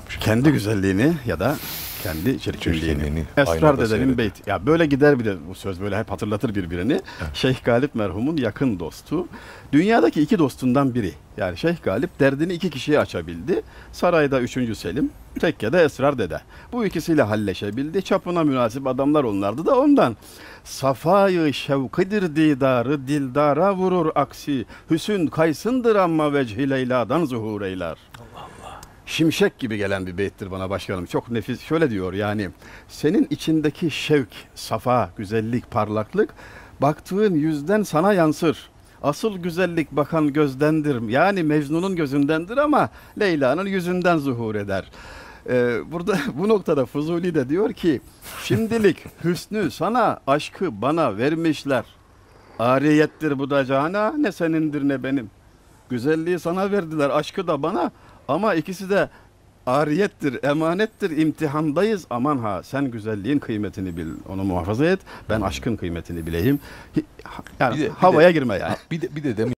varmış. Kendi güzelliğini ya da kendi çirkinliğini. Esrar dedenin beyti. Ya böyle gider bir de bu söz böyle hep hatırlatır birbirini. Şeyh Galip merhumun yakın dostu. Dünyadaki iki dostundan biri. Yani Şeyh Galip derdini iki kişiye açabildi. Sarayda üçüncü Selim, tekkede Esrar dede. Bu ikisiyle halleşebildi. Çapına münasip adamlar onlardı da ondan. Safayı şevkidir didarı dildara vurur aksi. Hüsün kaysındır ama vecihi Leyla'dan zuhur eyler. Şimşek gibi gelen bir beyittir bana başkanım. Çok nefis. Şöyle diyor yani senin içindeki şevk, safa, güzellik, parlaklık baktığın yüzden sana yansır. Asıl güzellik bakan gözdendir. Yani Mecnun'un gözündendir ama Leyla'nın yüzünden zuhur eder. Ee, burada bu noktada Fuzuli de diyor ki şimdilik hüsnü sana aşkı bana vermişler. Ariyettir bu da cana ne senindir ne benim. Güzelliği sana verdiler, aşkı da bana ama ikisi de ariyettir, emanettir, imtihandayız. Aman ha sen güzelliğin kıymetini bil, onu muhafaza et. Ben aşkın kıymetini bileyim. Yani Bir de- bir de- havaya girme yani. Bir de, bir de demin